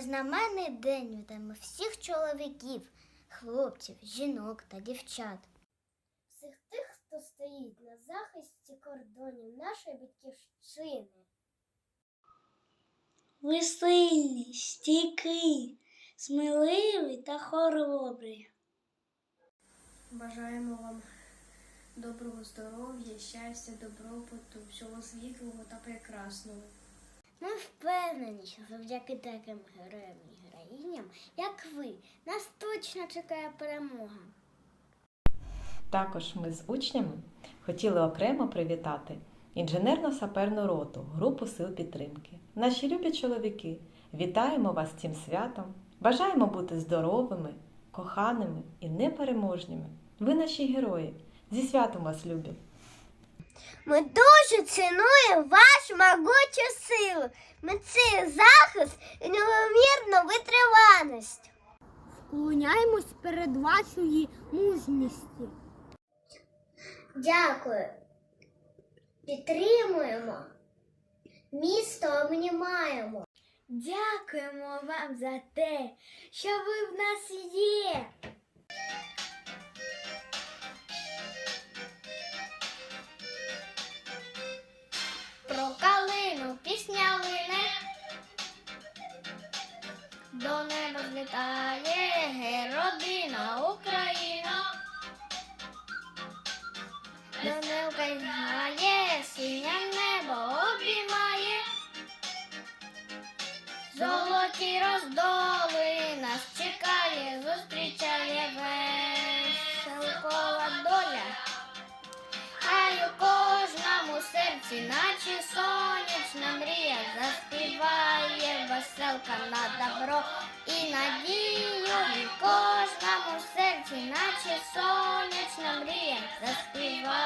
знаменний день вітаємо всіх чоловіків, хлопців, жінок та дівчат. Всіх тих, хто стоїть на захисті кордонів нашої батьківщини. Ви сильні, стійкі, сміливі та хоробрі. Бажаємо вам доброго здоров'я, щастя, добробуту, всього світлого та прекрасного. Ми впевнені, що завдяки таким героям і героїням, як ви, нас точно чекає перемога. Також ми з учнями хотіли окремо привітати інженерно-саперну роту, групу сил підтримки. Наші любі чоловіки, вітаємо вас цим святом, бажаємо бути здоровими, коханими і непереможними. Ви наші герої. Зі святом вас любі! Ми дуже цінуємо вашу могучу силу, міцний захист і невимірну витриваність. Вклоняємось перед вашою мужністю. Дякую. Підтримуємо. Місто обнімаємо. Дякуємо вам за те, що ви в нас є. До неба злітає родина Україна. До неба грає, синє небо обіймає. Золоті роздоли нас чекає, зустрічає веселкова доля. Хай у кожному серці, наче сонячна заспіває на добро і надію. В кожному серці, наче сонячна мрія, заспіває